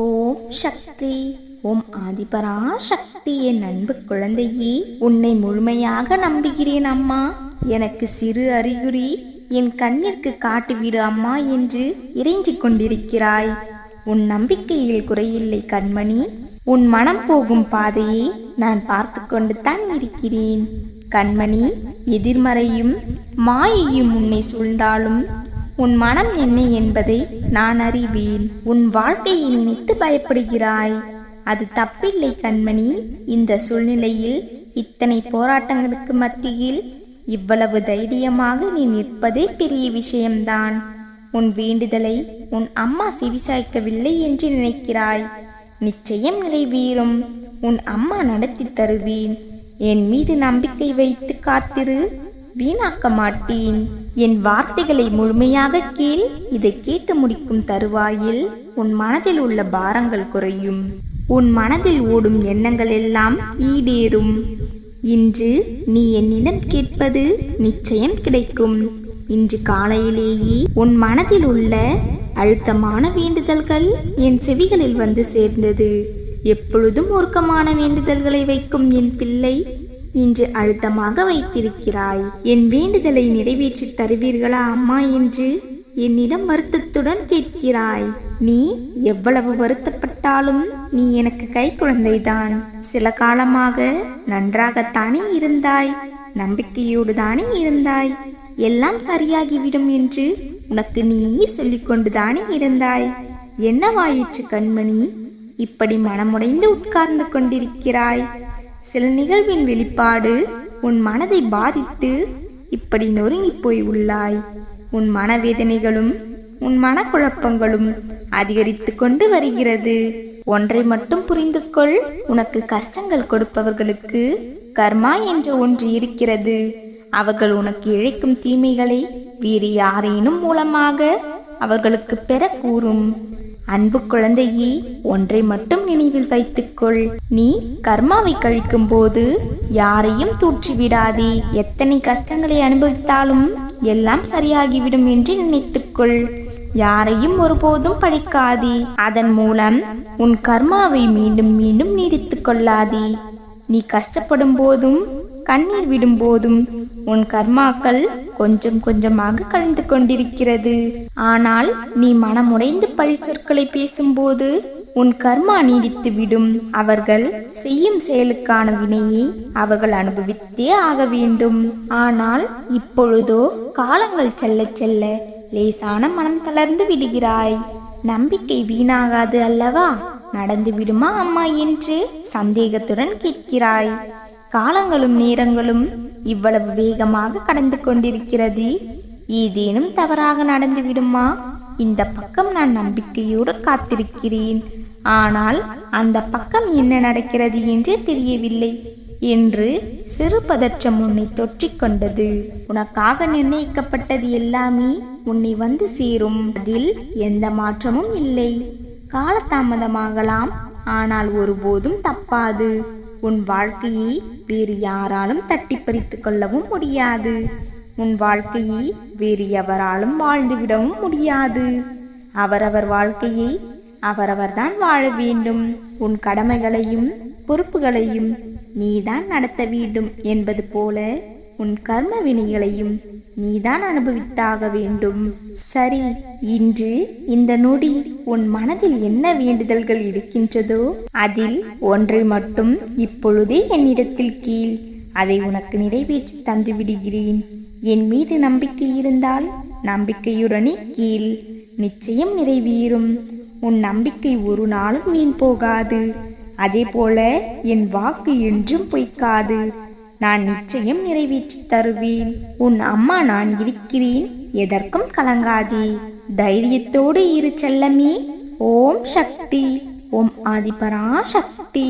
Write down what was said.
ஓம் சக்தி. ஓம் ஆதிபரா சக்தி என் அன்பு குழந்தையே உன்னை முழுமையாக நம்புகிறேன் அம்மா. எனக்கு சிறு அறிகுறி என் கண்ணிற்கு காட்டிவிடு அம்மா என்று இறைஞ்சிக் கொண்டிருக்கிறாய். உன் நம்பிக்கையில் குறையில்லை கண்மணி. உன் மனம் போகும் பாதையை நான் பார்த்து கொண்டு தான் இருக்கிறேன். கண்மணி எதிர்மறையும் மாயையும் உன்னை சூழ்ந்தாலும் உன் மனம் என்ன என்பதை நான் அறிவேன். உன் வாழ்க்கையை நினைத்து பயப்படுகிறாய். அது தப்பில்லை கண்மணி. இந்த சூழ்நிலையில் இத்தனை போராட்டங்களுக்கு மத்தியில் இவ்வளவு தைரியமாக நீ நிற்பதே பெரிய விஷயம்தான். உன் வேண்டுதலை உன் அம்மா செவிசாய்க்கவில்லை என்று நினைக்கிறாய். நிச்சயம் நிறைவேறும் உன் அம்மா நடத்தி தருவேன். என் மீது நம்பிக்கை வைத்து காத்திரு. வீணாக்க மாட்டேன். என் வார்த்தைகளை முழுமையாக கேள் இதை கேட்டு முடிக்கும் தருவாயில் உன் மனதில் உள்ள பாரங்கள் குறையும். உன் மனதில் ஓடும் எண்ணங்கள் எல்லாம் ஈடேறும். இன்று நீ என்னிடம் கேட்பது நிச்சயம் கிடைக்கும். இன்று காலையிலேயே உன் மனதில் உள்ள அழுத்தமான வேண்டுதல்கள் என் செவிகளில் வந்து சேர்ந்தது. எப்பொழுதும் ஒருக்கமான வேண்டுதல்களை வைக்கும் என் பிள்ளை இன்று அழுத்தமாக வைத்திருக்கிறாய். என் வேண்டுதலை நிறைவேற்றி தருவீர்களா அம்மா என்று என்னிடம் வருத்தத்துடன் கேட்கிறாய். நீ எவ்வளவு வருத்தப்பட்டாலும் நீ எனக்கு கை குழந்தைதான். சில காலமாக நன்றாகத்தானே இருந்தாய். நம்பிக்கையோடு தானே இருந்தாய். எல்லாம் சரியாகிவிடும் என்று உனக்கு நீயே சொல்லிக் தானே இருந்தாய். என்னவாயிற்று கண்மணி? இப்படி மனமுடைந்து உட்கார்ந்து கொண்டிருக்கிறாய். சில நிகழ்வின் வெளிப்பாடு உன் மனதை பாதித்து இப்படி நொறுங்கி போய் உள்ளாய். உன் மனவேதனைகளும் உன் மனக்குழப்பங்களும் அதிகரித்து கொண்டு வருகிறது. ஒன்றை மட்டும் புரிந்து கொள் உனக்கு கஷ்டங்கள் கொடுப்பவர்களுக்கு கர்மா என்ற ஒன்று இருக்கிறது. அவர்கள் உனக்கு இழைக்கும் தீமைகளை வேறு யாரேனும் மூலமாக அவர்களுக்கு பெற கூறும். அன்பு குழந்தையே ஒன்றை மட்டும் நினைவில் வைத்துக்கொள். நீ கர்மாவை கழிக்கும் போது யாரையும் தூற்றிவிடாதே. எத்தனை கஷ்டங்களை அனுபவித்தாலும் எல்லாம் சரியாகிவிடும் என்று நினைத்துக்கொள். யாரையும் ஒருபோதும் பழிக்காதே. அதன் மூலம் உன் கர்மாவை மீண்டும் மீண்டும் நீடித்துக் கொள்ளாதே. நீ கஷ்டப்படும் போதும் கண்ணீர் விடும் போதும் உன் கர்மாக்கள் கொஞ்சம் கொஞ்சமாக கழிந்து கொண்டிருக்கிறது. ஆனால் நீ மனமுடைந்து பழி சொற்களை பேசும்போது உன் கர்மா நீடித்துவிடும் அவர்கள் செய்யும் செயலுக்கான வினையை அவர்கள் அனுபவித்தே ஆக வேண்டும். ஆனால் இப்பொழுதோ காலங்கள் செல்ல செல்ல லேசான மனம் தளர்ந்து விடுகிறாய். நம்பிக்கை வீணாகாது அல்லவா? நடந்து விடுமா அம்மா என்று சந்தேகத்துடன் கேட்கிறாய். காலங்களும் நேரங்களும் இவ்வளவு வேகமாக கடந்து கொண்டிருக்கிறது. ஏதேனும் தவறாக நடந்து விடுமா இந்த பக்கம் நான் நம்பிக்கையோடு காத்திருக்கிறேன். ஆனால் அந்த பக்கம் என்ன நடக்கிறது என்று தெரியவில்லை என்று சிறு பதற்றம் உன்னை தொற்றிக்கொண்டது உனக்காக நிர்ணயிக்கப்பட்டது எல்லாமே உன்னை வந்து சேரும். அதில் எந்த மாற்றமும் இல்லை. காலதாமதமாகலாம். ஆனால் ஒருபோதும் தப்பாது. உன் வாழ்க்கையை வேறு யாராலும் தட்டி பறித்து கொள்ளவும் முடியாது. உன் வாழ்க்கையை வேறு எவராலும் வாழ்ந்துவிடவும் முடியாது. அவரவர் வாழ்க்கையை அவரவர்தான் வாழ வேண்டும். உன் கடமைகளையும் பொறுப்புகளையும் நீதான் நடத்த வேண்டும் என்பது போல உன் கர்ம வினைகளையும் நீதான் அனுபவித்தாக வேண்டும். சரி இன்று இந்த நொடி உன் மனதில் என்ன வேண்டுதல்கள் இருக்கின்றதோ அதில் ஒன்றை மட்டும் இப்பொழுதே என்னிடத்தில் கீழ் அதை உனக்கு நிறைவேற்றி தந்துவிடுகிறேன். என் மீது நம்பிக்கை இருந்தால் நம்பிக்கையுடனே கீழ் நிச்சயம் நிறைவேறும். உன் நம்பிக்கை ஒரு நாளும் வீண் போகாது. அதே போல என் வாக்கு என்றும் பொய்க்காது. நான் நிச்சயம் நிறைவேற்றி தருவேன். உன் அம்மா நான் இருக்கிறேன். எதற்கும் கலங்காதே. தைரியத்தோடு இரு செல்லமே. ஓம் சக்தி. ஓம் ஆதிபரா சக்தி